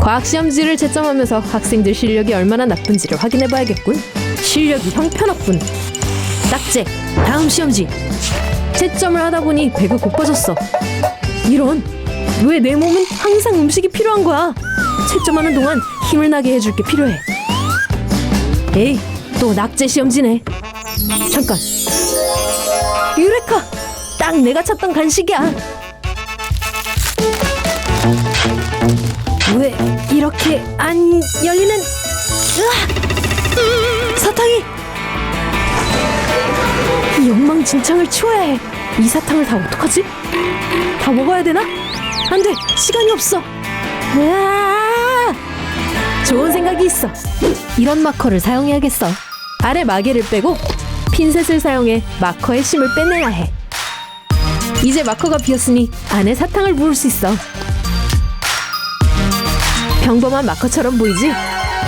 과학 시험지를 채점하면서 학생들 실력이 얼마나 나쁜지를 확인해 봐야겠군. 실력이 형편없군. 딱제. 다음 시험지. 채점을 하다 보니 배가 고파졌어. 이런. 왜 내 몸은 항상 음식이 필요한 거야? 채점하는 동안 힘을 나게 해줄 게 필요해. 에이, 또 낙제 시험지네. 잠깐. 유레카! 딱 내가 찾던 간식이야. 왜 이렇게 안 열리는? 으아! 사탕이! 이 엉망진창을 치워야 해. 이 사탕을 다 어떡하지? 다 먹어야 되나? 안 돼! 시간이 없어! 으아! 좋은 생각이 있어. 이런 마커를 사용해야겠어. 아래 마개를 빼고 핀셋을 사용해 마커의 심을 빼내야 해. 이제 마커가 비었으니 안에 사탕을 부을 수 있어. 평범한 마커처럼 보이지?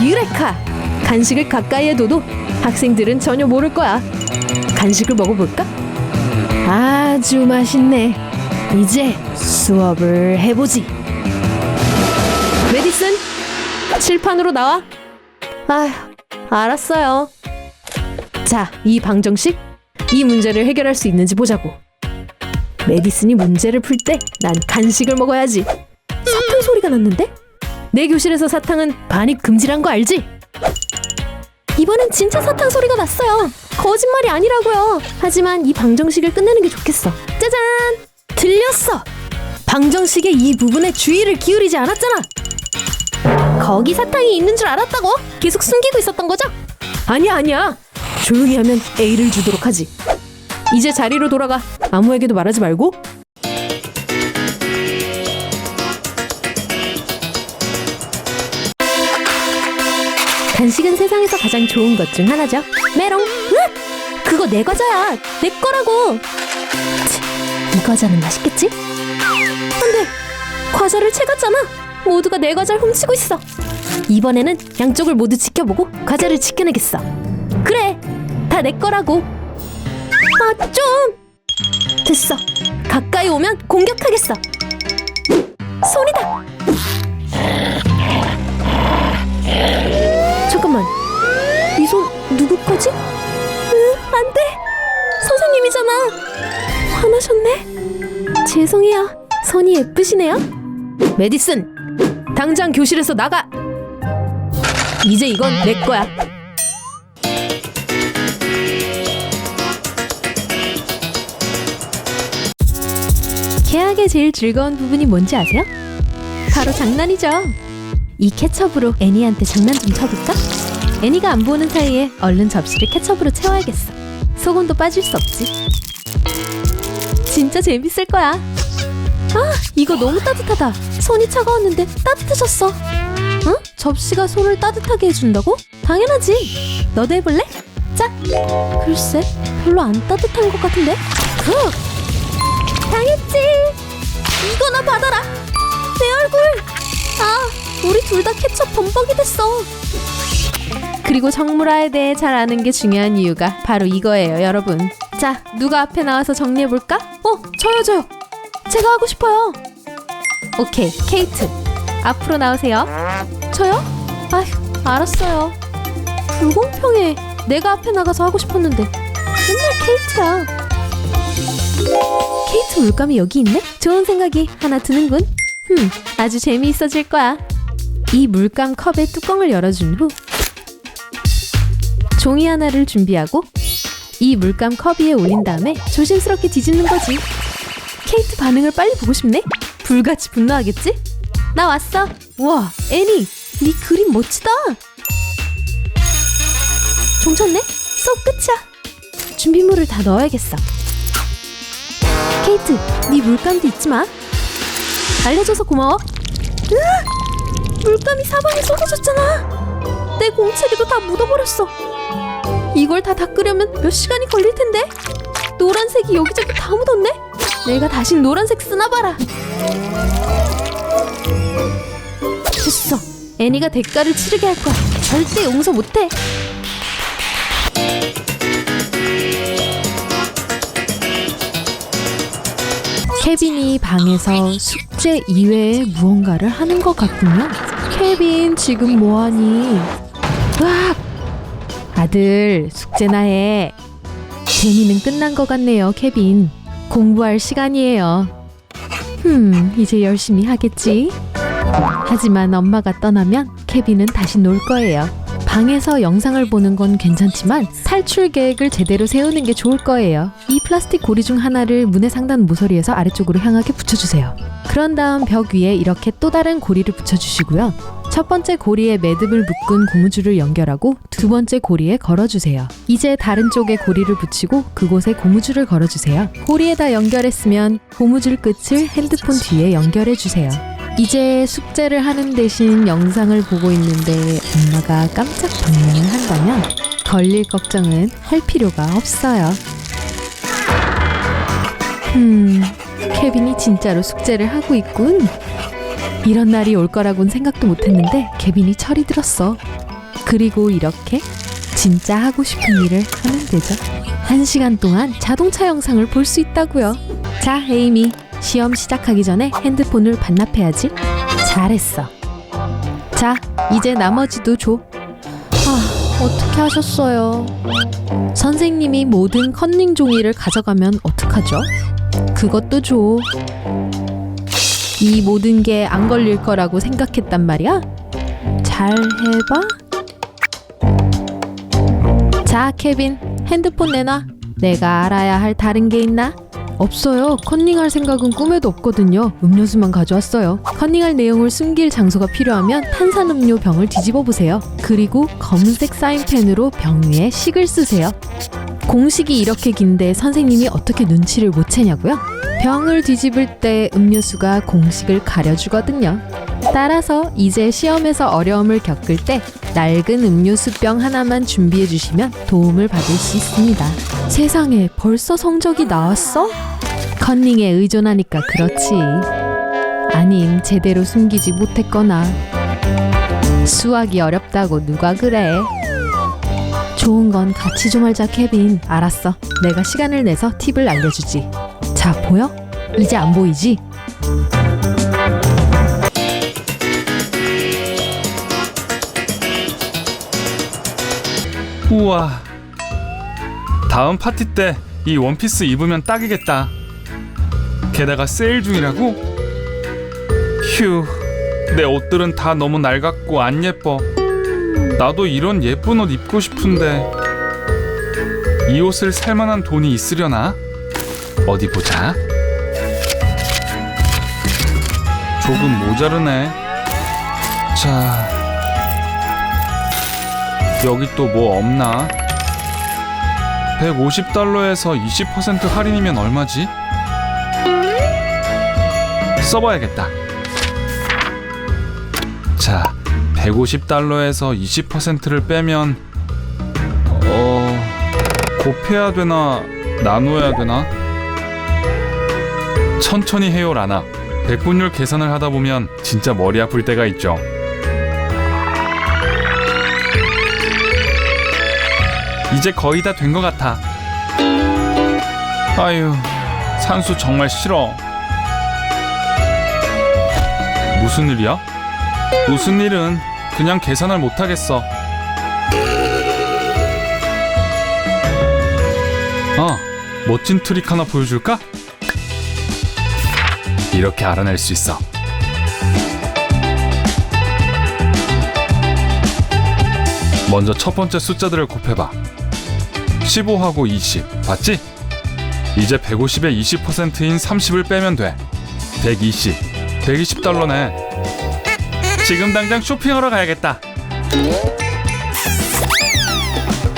유레카! 간식을 가까이에 둬도 학생들은 전혀 모를 거야. 간식을 먹어볼까? 아주 맛있네. 이제 수업을 해보지. 메디슨, 칠판으로 나와. 아휴, 알았어요. 자, 이 방정식, 이 문제를 해결할 수 있는지 보자고. 메디슨이 문제를 풀 때 난 간식을 먹어야지. 사탕 소리가 났는데? 내 교실에서 사탕은 반입 금지란 거 알지? 이번엔 진짜 사탕 소리가 났어요. 거짓말이 아니라고요. 하지만 이 방정식을 끝내는 게 좋겠어. 짜잔! 들렸어. 방정식의 이 부분에 주의를 기울이지 않았잖아. 거기 사탕이 있는 줄 알았다고? 계속 숨기고 있었던 거죠? 아니야, 아니야. 조용히 하면 A를 주도록 하지. 이제 자리로 돌아가. 아무에게도 말하지 말고. 간식은 세상에서 가장 좋은 것 중 하나죠. 메롱. 으악! 그거 내 과자야. 내 거라고. 치, 이 과자는 맛있겠지? 안 돼. 과자를 채갔잖아. 모두가 내 과자를 훔치고 있어. 이번에는 양쪽을 모두 지켜보고 과자를 지켜내겠어. 그래. 다 내 거라고. 아, 좀. 됐어. 가까이 오면 공격하겠어. 손이다. 선생님이잖아. 화나셨네. 죄송해요. 손이 예쁘시네요. 메디슨, 당장 교실에서 나가. 이제 이건 내 거야. 계약의 제일 즐거운 부분이 뭔지 아세요? 바로 장난이죠. 이 케첩으로 애니한테 장난 좀 쳐볼까? 애니가 안 보는 사이에 얼른 접시를 케첩으로 채워야겠어. 소금도 빠질 수 없지. 진짜 재밌을 거야. 아, 이거 너무 따뜻하다. 손이 차가웠는데 따뜻해졌어. 응? 접시가 손을 따뜻하게 해준다고? 당연하지. 너도 해볼래? 자. 글쎄, 별로 안 따뜻한 것 같은데. 후! 당했지. 이거나 받아라. 내 얼굴. 아, 우리 둘 다 케첩 범벅이 됐어. 그리고 정물화에 대해 잘 아는 게 중요한 이유가 바로 이거예요, 여러분. 자, 누가 앞에 나와서 정리해 볼까? 어, 저요, 저요. 제가 하고 싶어요. 오케이, 케이트. 앞으로 나오세요. 저요? 아휴, 알았어요. 불공평해. 내가 앞에 나가서 하고 싶었는데 맨날 케이트야. 케이트 물감이 여기 있네? 좋은 생각이 하나 드는군. 흠, 아주 재미있어질 거야. 이 물감 컵의 뚜껑을 열어준 후 종이 하나를 준비하고 이 물감 컵 위에 올린 다음에 조심스럽게 뒤집는 거지. 케이트 반응을 빨리 보고 싶네? 불같이 분노하겠지? 나 왔어. 우와, 애니, 네 그림 멋지다. 종쳤네? 수업 끝이야. 준비물을 다 넣어야겠어. 케이트, 네 물감도 잊지 마. 알려줘서 고마워. 으악! 물감이 사방에 쏟아졌잖아. 내 공책에도 다 묻어버렸어. 이걸 다 닦으려면 몇 시간이 걸릴 텐데. 노란색이 여기저기 다 묻었네. 내가 다신 노란색 쓰나 봐라. 됐어. 애니가 대가를 치르게 할 거야. 절대 용서 못해. 케빈이 방에서 숙제 이외에 무언가를 하는 것 같군요. 케빈 지금 뭐하니? 으악! 아들 숙제나 해. 재미는 끝난 것 같네요, 케빈. 공부할 시간이에요. 흠, 이제 열심히 하겠지. 하지만 엄마가 떠나면 케빈은 다시 놀 거예요. 방에서 영상을 보는 건 괜찮지만 탈출 계획을 제대로 세우는 게 좋을 거예요. 이 플라스틱 고리 중 하나를 문의 상단 모서리에서 아래쪽으로 향하게 붙여주세요. 그런 다음 벽 위에 이렇게 또 다른 고리를 붙여주시고요. 첫 번째 고리에 매듭을 묶은 고무줄을 연결하고 두 번째 고리에 걸어주세요. 이제 다른 쪽에 고리를 붙이고 그곳에 고무줄을 걸어주세요. 고리에다 연결했으면 고무줄 끝을 핸드폰 뒤에 연결해주세요. 이제 숙제를 하는 대신 영상을 보고 있는데 엄마가 깜짝 방문을 한다면 걸릴 걱정은 할 필요가 없어요. 음, 케빈이 진짜로 숙제를 하고 있군. 이런 날이 올 거라고는 생각도 못했는데 케빈이 철이 들었어. 그리고 이렇게 진짜 하고 싶은 일을 하면 되죠. 한 시간 동안 자동차 영상을 볼 수 있다고요. 자, 에이미. 시험 시작하기 전에 핸드폰을 반납해야지. 잘했어. 자, 이제 나머지도 줘. 아, 어떻게 하셨어요? 선생님이 모든 컨닝 종이를 가져가면 어떡하죠? 그것도 줘. 이 모든 게 안 걸릴 거라고 생각했단 말이야? 잘 해봐. 자, 케빈, 핸드폰 내놔. 내가 알아야 할 다른 게 있나? 없어요. 컨닝할 생각은 꿈에도 없거든요. 음료수만 가져왔어요. 컨닝할 내용을 숨길 장소가 필요하면 탄산음료 병을 뒤집어 보세요. 그리고 검은색 사인펜으로 병 위에 식을 쓰세요. 공식이 이렇게 긴데 선생님이 어떻게 눈치를 못 채냐고요? 병을 뒤집을 때 음료수가 공식을 가려주거든요. 따라서 이제 시험에서 어려움을 겪을 때 낡은 음료수병 하나만 준비해 주시면 도움을 받을 수 있습니다. 세상에 벌써 성적이 나왔어? 컨닝에 의존하니까 그렇지. 아님 제대로 숨기지 못했거나 수학이 어렵다고 누가 그래? 좋은 건 같이 좀 알자 케빈. 알았어. 내가 시간을 내서 팁을 알려주지. 자 보여? 이제 안 보이지? 우와. 다음 파티 때 이 원피스 입으면 딱이겠다. 게다가 세일 중이라고? 휴. 내 옷들은 다 너무 낡았고 안 예뻐. 나도 이런 예쁜 옷 입고 싶은데 이 옷을 살 만한 돈이 있으려나? 어디 보자. 조금 모자르네. 자. 여기 또 뭐 없나? 150달러에서 20% 할인이면 얼마지? 써봐야겠다. 자, 150달러에서 20%를 빼면 어 곱해야 되나 나눠야 되나? 천천히 해요 라나. 백분율 계산을 하다 보면 진짜 머리 아플 때가 있죠. 이제 거의 다 된 것 같아. 아유, 산수 정말 싫어. 무슨 일이야? 무슨 일은 그냥 계산을 못 하겠어. 아, 멋진 트릭 하나 보여줄까? 이렇게 알아낼 수 있어. 먼저 첫 번째 숫자들을 곱해봐. 15하고 20, 봤지? 이제 150의 20%인 30을 빼면 돼. 120, 120달러네. 지금 당장 쇼핑하러 가야겠다.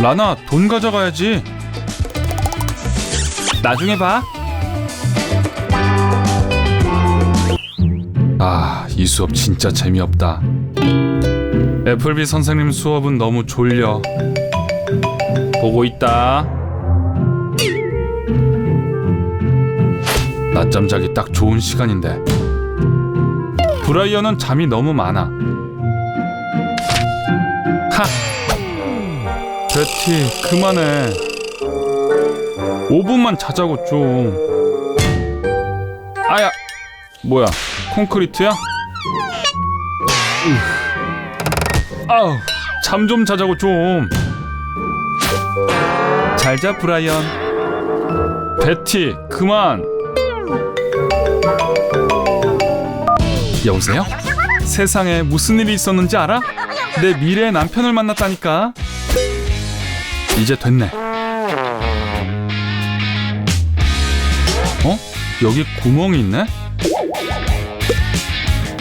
라나, 돈 가져가야지. 나중에 봐. 아, 이 수업 진짜 재미없다. 애플비 선생님 수업은 너무 졸려. 보고 있다. 낮잠 자기 딱 좋은 시간인데. 브라이언은 잠이 너무 많아. 하! 베티, 그만해. 5분만 자자고 좀. 아야! 뭐야? 콘크리트야? 으. 아우, 잠 좀 자자고 좀. 잘자 브라이언. 베티, 그만. 여보세요? 세상에 무슨 일이 있었는지 알아? 내 미래의 남편을 만났다니까. 이제 됐네. 어? 여기 구멍이 있네?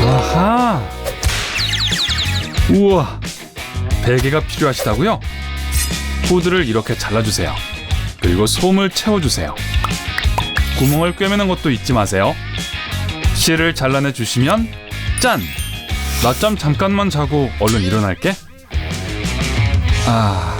아하. 우와. 베개가 필요하시다고요? 후드를 이렇게 잘라주세요. 그리고 솜을 채워주세요. 구멍을 꿰매는 것도 잊지 마세요. 실을 잘라내 주시면 짠! 낮잠 잠깐만 자고 얼른 일어날게. 아.